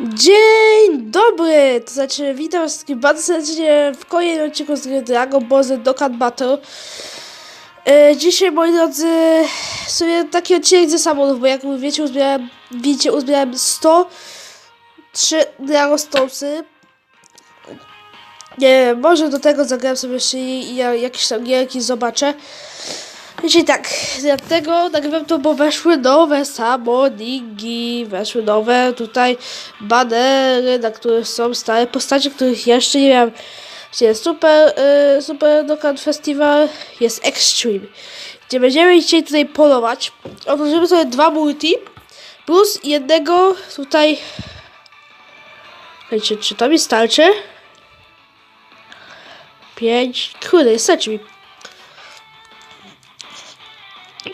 Dzień dobry! To znaczy, witam wszystkich bardzo serdecznie w kolejnym odcinku z gry Dragon Ball Z Dokkan Battle. E, dzisiaj, moi drodzy, sobie taki odcinek ze samolotów, bo jak wiecie, uzbierałem, widzicie, uzbierałem 103 Dragon. Nie może do tego zagram sobie jeszcze i, i ja- jakieś tam gierki zobaczę. Czyli tak, dlatego nagrywam to, bo weszły nowe samoningi, weszły nowe tutaj banery, na których są stare postacie, których jeszcze nie miałem. Jest super, y, super Dokkan Festival, jest Extreme, gdzie będziemy dzisiaj tutaj polować. Otworzymy sobie dwa multi, plus jednego tutaj... Słuchajcie, czy to mi starczy? Pięć, kurde, starczy mi.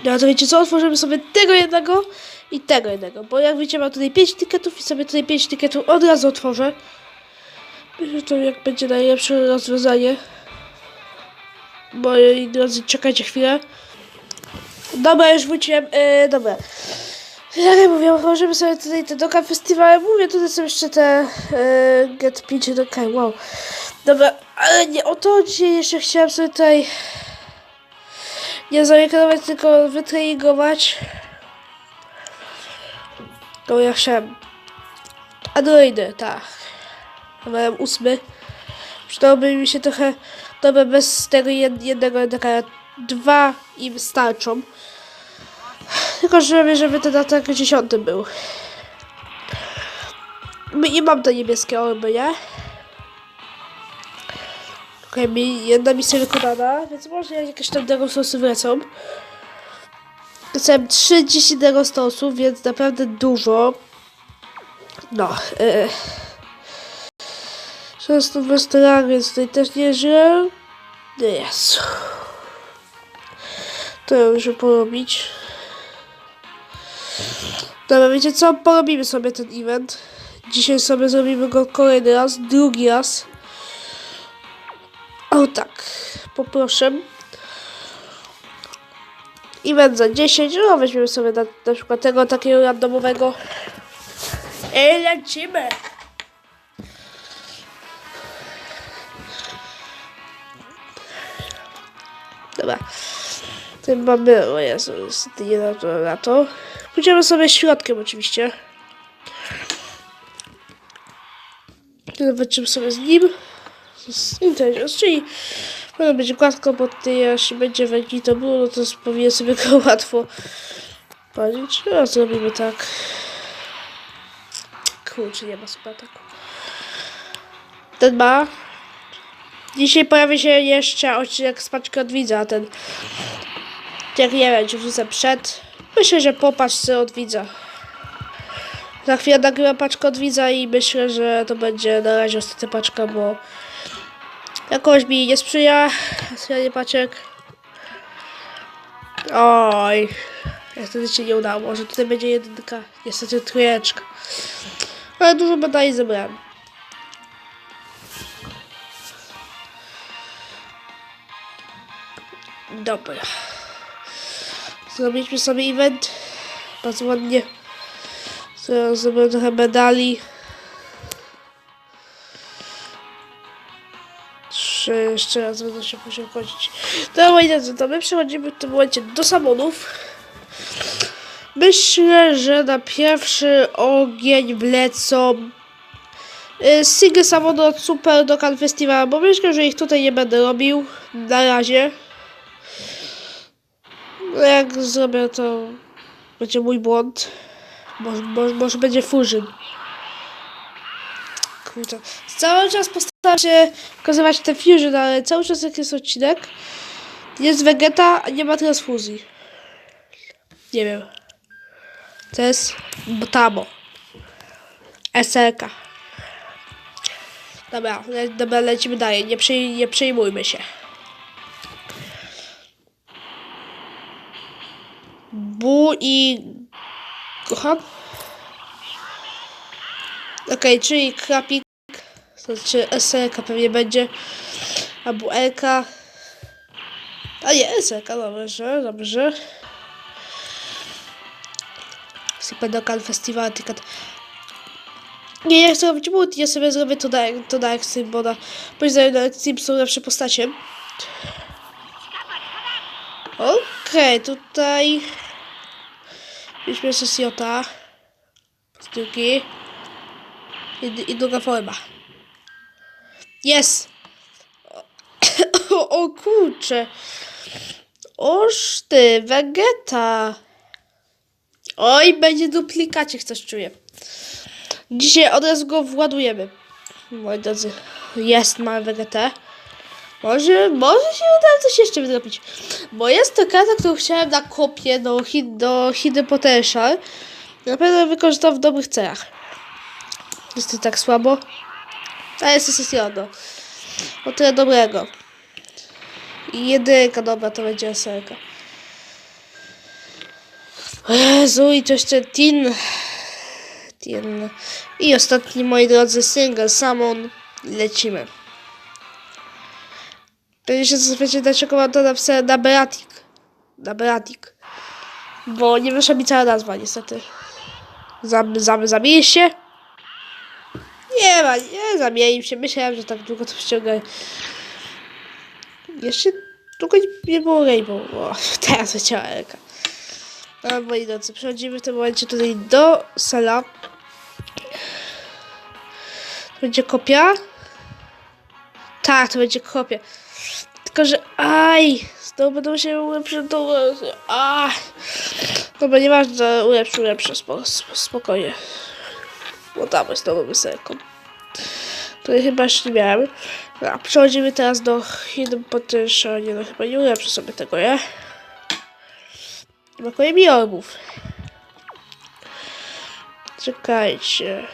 No to wiecie co, otworzymy sobie tego jednego i tego jednego, bo jak wiecie mam tutaj 5 tyketów i sobie tutaj 5 tyketów od razu otworzę. Myślę, to jak będzie najlepsze rozwiązanie. Moi drodzy, czekajcie chwilę. Dobra, już wróciłem, yy, dobra. Jak ja mówię, otworzymy sobie tutaj te Doka Festiwale, mówię, tutaj są jeszcze te yy, Get 5 Doka, wow. Dobra, ale nie o to dzisiaj jeszcze chciałam sobie tutaj nie zareklamować, tylko wytreningować. To ja chciałem. Androidy, tak. Numerem ósmy. Przydałoby mi się trochę. Dobra, bez tego jed- jednego taka dwa im starczą. Tylko żeby, żeby ten atak dziesiąty był. I mam te niebieskie orby, nie? Okej, mi jedna misja wykonana, więc może jakieś tam degostosy wlecą. Dostałem 30 degostosów, więc naprawdę dużo. No. Yy. Często w restauranie, więc tutaj też nie żyję. Jezu. To ja muszę porobić. Dobra, wiecie co? Porobimy sobie ten event. Dzisiaj sobie zrobimy go kolejny raz, drugi raz. O tak, poproszę. Event za 10, no weźmiemy sobie na, na przykład tego takiego randomowego. I lecimy! Dobra. Tutaj mamy, o Jezu, niestety nie na to, na to. Pójdziemy sobie środkiem oczywiście. Zobaczymy sobie z nim Intelligence, czyli powinno być gładko, bo tutaj jeśli będzie węgi to było, no to powinien sobie go łatwo palić. No, zrobimy tak. Kurczę, nie ma super ataku. Ten ma. Dzisiaj pojawi się jeszcze odcinek z paczki od widza, a ten jak nie wiem, czy wrzucę przed. Myślę, że po paczce od widza. Za chwilę nagrywam paczkę od widza i myślę, że to będzie na razie ostatnia paczka, bo jakoś mi nie sprzyja otwieranie paczek. Oj, niestety się nie udało. Może tutaj będzie jedynka, niestety trójeczka. Ale dużo medali zebrałem. Dobra. Zrobiliśmy sobie event. Bardzo ładnie. Zrobię trochę medali. Trzy, jeszcze raz będę się musiał chodzić. No moi drodzy, to my przechodzimy w tym momencie do samonów. Myślę, że na pierwszy ogień wlecą y, single samony od Super Dokkan Festival, bo myślę, że ich tutaj nie będę robił na razie. Jak zrobię to będzie mój błąd. Może, może, może będzie fusion. Kurde. Cały czas postaram się pokazywać te fusion, ale cały czas jak jest odcinek, jest Vegeta, a nie ma transfuzji. Nie wiem. To jest Botamo. SLK. Dobra, le, dobra, lecimy dalej. Nie, nie przejmujmy się. Bu i Kocham. Okej, czyli krapik. To znaczy SLK pewnie będzie. Albo LK. A nie, SLK, dobrze, dobrze. Super Dokkan Festival Ticket. Nie, ja chcę robić multi, ja sobie zrobię to na, to na na, moim zdaniem na akcji są lepsze postacie. Okej, tutaj... Mieliśmy sesjota. Piłki. I, I druga forma. Jest! O, kurcze. Oż ty, Vegeta. Oj, będzie duplikacie, coś czuję. Dzisiaj od razu go władujemy. Moi drodzy, jest mamy Vegetę. Może, może się uda coś jeszcze wydrobić. Bo jest to karta, którą chciałem na kopię do, do Hidden Potential. Na pewno wykorzystam w dobrych celach. Jest to tak słabo. A jest to sesjono. O tyle dobrego. I jedynka, dobra, to będzie eserka. Jezu, i to jeszcze Tin. Tin. I ostatni, moi drodzy, single, Samon. Lecimy. Będzie się zastanawiacie, dlaczego mam to napisane na Beatik. Na Beatik. Bo nie wyszła mi cała nazwa, niestety. Zam, zam, zamienił się? Nie ma, nie zamienił się. Myślałem, że tak długo to ściąga. Jeszcze długo nie- było Rainbow. O, teraz wycięła Elka. No, moi drodzy, przechodzimy w tym momencie tutaj do sala. To będzie kopia. Tak, to będzie kopia. Tylko, że aj, znowu będą się ulepszyć to... A, Dobra, nieważne, ulepszy, ulepszy, spoko, spokojnie. Tam jest nową wyserką. Tutaj chyba jeszcze nie miałem. A przechodzimy teraz do Hidden Potential. Nie no, chyba nie ulepszę sobie tego, nie? Brakuje mi orbów. Czekajcie.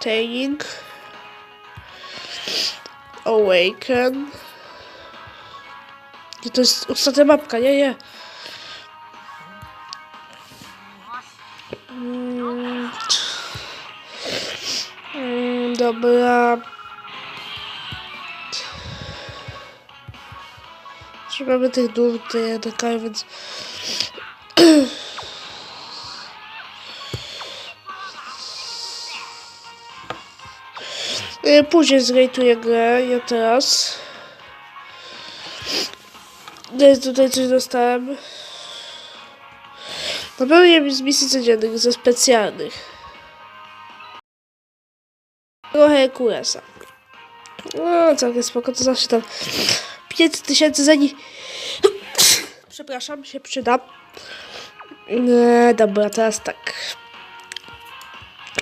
Training. Awaken. Nie, to jest ostatnia mapka, nie, nie. Dobra. Trzeba by tych dół tutaj jednak, więc... Y, Później zrejtuję grę, ja teraz. Ja tutaj coś dostałem. Na pewno nie z misji codziennych, ze specjalnych. Trochę Herkulesa. No, całkiem spoko, to zawsze tam 500 tysięcy za nich. Przepraszam, się przyda. Nie, dobra, teraz tak.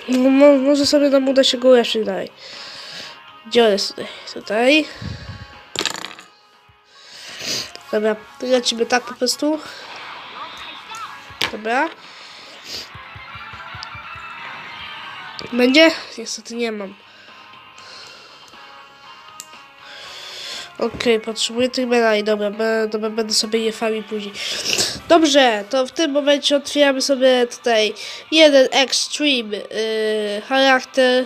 No, mo- może sobie nam uda się go ulepszyć dalej. Gdzie on jest tutaj? Tutaj. Dobra, lecimy tak po prostu. Dobra. Będzie? Niestety nie mam. Okej, potrzebuję tych medali. Dobra, dobra, będę sobie je farmił później. Dobrze, to w tym momencie otwieramy sobie tutaj jeden extreme yy, charakter.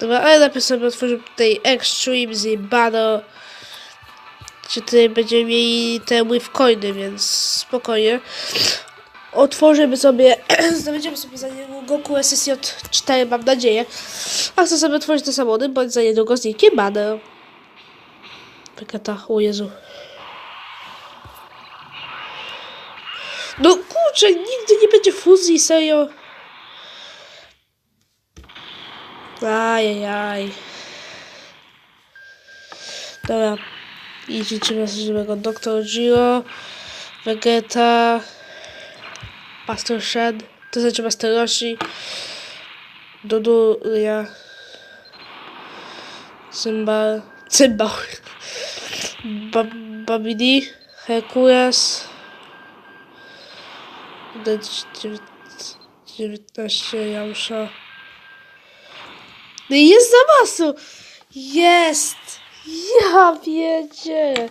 Dobra, ale najpierw sobie otworzymy tutaj extreme z Battle. Czy tutaj będziemy mieli te with coiny, więc spokojnie. Otworzymy sobie, zdobędziemy sobie za niedługo Goku SSJ 4, mam nadzieję. A chcę sobie otworzyć te samochody, bądź za niedługo z Nikiem Banner. Wykata, o Jezu. No kurczę, nigdy nie będzie fuzji, serio. Ajajaj. Dobra. I życzymy żywego Dr. Giro, Vegeta, Pastor Shed, to znaczy Master Roshi, Dudu, ja, Cymbal, Cymbał, ba Babidi, Herkules, 19 Jamsza. No i jest za masu! Jest! Ja wiecie!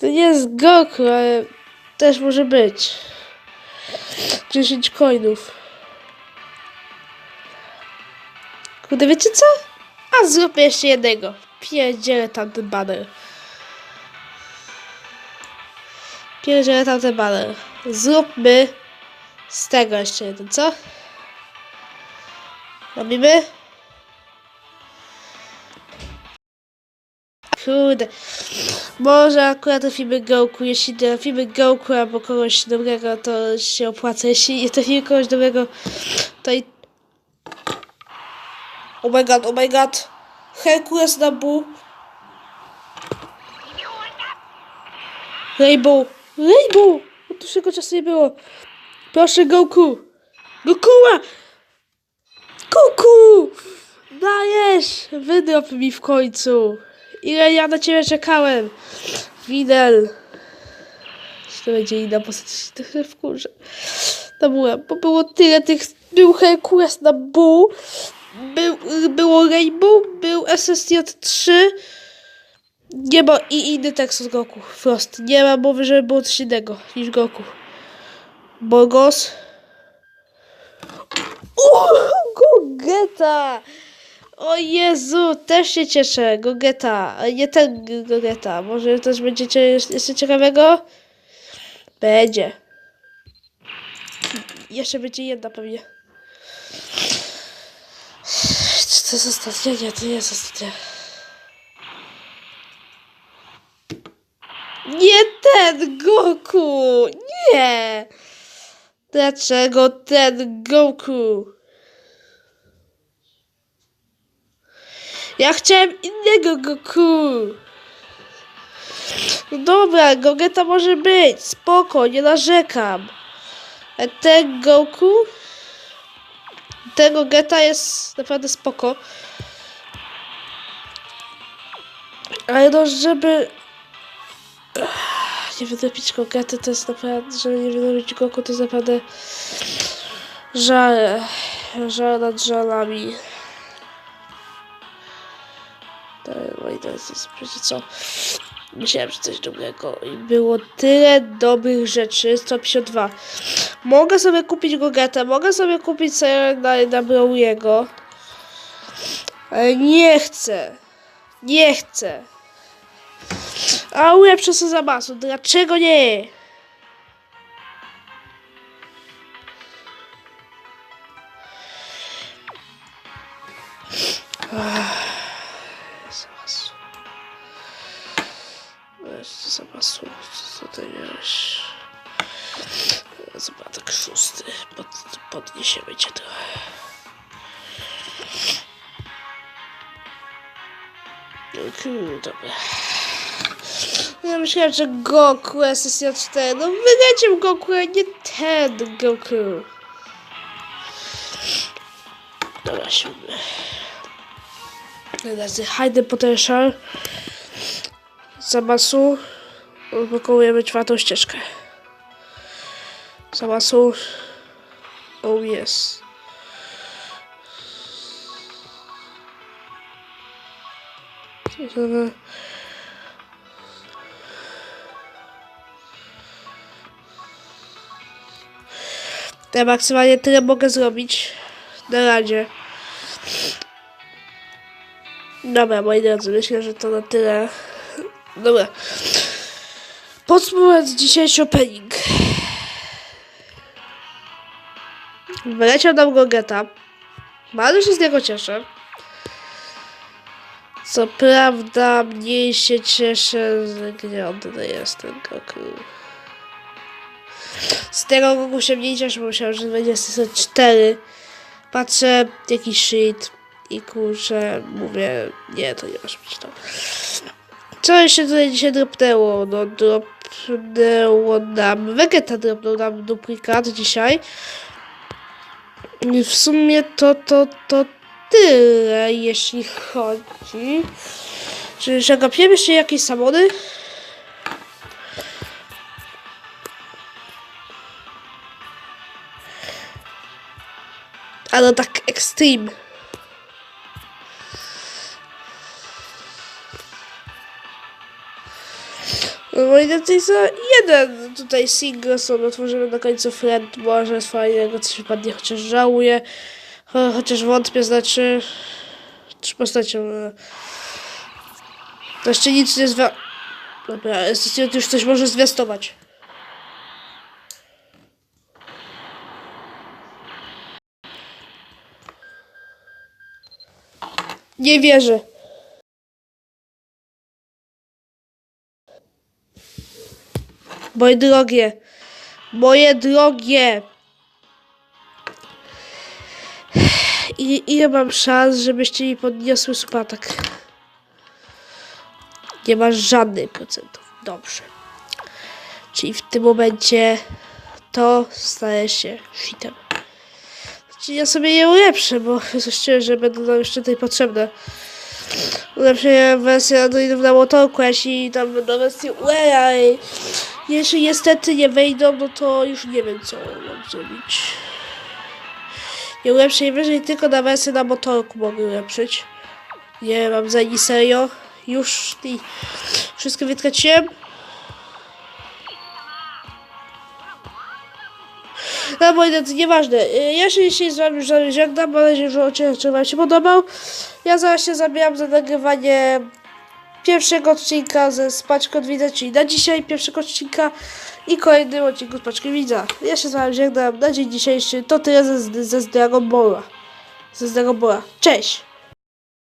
To nie jest Goku, ale też może być. 10 coinów. Kurde, wiecie co? A zróbmy jeszcze jednego. Pierdzielę tamten banner. Pierdzielę tamten banner. Zróbmy z tego jeszcze jeden, co? Robimy? Kurde. Może akurat trafimy Goku. Jeśli trafimy Goku albo kogoś dobrego, to się opłaca. Jeśli nie trafimy kogoś dobrego, to i... Oh my god, oh my god. Herkules na bu. Rainbow. Rainbow! Od dłuższego czasu nie było. Proszę, Goku. Gokuła! Goku! Dajesz! Wydrop mi w końcu. Ile ja na ciebie czekałem. Widel. To będzie inna postać, trochę wkurzę. To byłem, bo było tyle tych... Był Herkules na Bu. Był, było Rainbow, był SSJ3. Nie ma i inny tekst od Goku. Frost. Nie ma mowy, żeby było coś innego niż Goku. Borgos. O, Gogeta! O Jezu, też się cieszę. Gogeta. Nie ten Gogeta. Może też będziecie jeszcze ciekawego? Będzie. Jeszcze będzie jedna pewnie. Czy to jest ostatnia? Nie, to nie jest ostatnia. Nie ten Goku! Nie! Dlaczego ten Goku? Ja chciałem innego Goku! Dobra, Gogeta może być, spoko, nie narzekam. A ten Goku? Ten Gogeta jest naprawdę spoko. Ale no, żeby nie wydobić Gogety to jest naprawdę, żeby nie wydobić Goku to jest naprawdę żal, żal nad żalami. To, moi drodzy, wiecie co, myślałem, że coś dobrego i było tyle dobrych rzeczy, 152. Mogę sobie kupić Gogetę, mogę sobie kupić na, na Browiego, ale nie chcę, nie chcę. A ulepszę sobie za masu. Dlaczego nie? Podniesiemy cię trochę. Okej, dobra. Ja myślałem, że Goku SSJ4. No wyleciał Goku, a nie ten Goku. Dobra, siódmy. Razy Hidden Potential. Zamasu. Odblokowujemy czwartą ścieżkę. Zamasu. Oh yes. Ja maksymalnie tyle mogę zrobić na razie. Dobra, moi drodzy, myślę, że to na tyle. Dobra. Podsumowując dzisiejszy opening. Wyleciał nam Gogeta. Bardzo się z niego cieszę. Co prawda mniej się cieszę, że tutaj jest ten Goku. Z tego Goku się mniej cieszę, bo myślałem, że będzie 4. Patrzę, jakiś shit i kurczę, mówię, nie, to nie może być to. Co jeszcze tutaj dzisiaj dropnęło? No, dropnęło nam, Vegeta dropnął nam duplikat dzisiaj. W sumie to, to, to tyle, jeśli chodzi. Czy zagapiemy jeszcze jakieś samony? Ale tak extreme. I na tej za jeden tutaj single sobie otworzymy na końcu friend, może z fajnego coś wypadnie, chociaż żałuję, cho chociaż wątpię, znaczy, czy postacią, e, to jeszcze nic nie zwa... Dobra, jest już coś może zwiastować. Nie wierzę. Moje drogie, moje drogie. I, ile mam szans, żebyście mi podniosły spadek? Nie masz żadnych procentów. Dobrze. Czyli w tym momencie to staje się shitem. Znaczy ja sobie je ulepszę, bo myślę, że będą nam jeszcze tutaj potrzebne. Ulepszę wersję Androidów na motorku, jeśli tam będą wersje Uera i jeśli niestety nie wejdą, no to już nie wiem co mam zrobić. Nie ulepszę je wyżej, tylko na wersję na motorku mogę ulepszyć. Nie mam za nic serio. Już i wszystko wytraciłem. No moi drodzy, nieważne. Ja się z wami już żegnam. Mam nadzieję, że odcinek wam się podobał. Ja zaraz się zabieram za nagrywanie pierwszego odcinka ze Spaczką Widza, czyli na dzisiaj pierwszego odcinka i kolejnym odcinku z Paczką Widza. Ja się z wami żegnam na dzień dzisiejszy. To tyle ze, ze z Dragon Balla. Ze Dragon Balla. Cześć!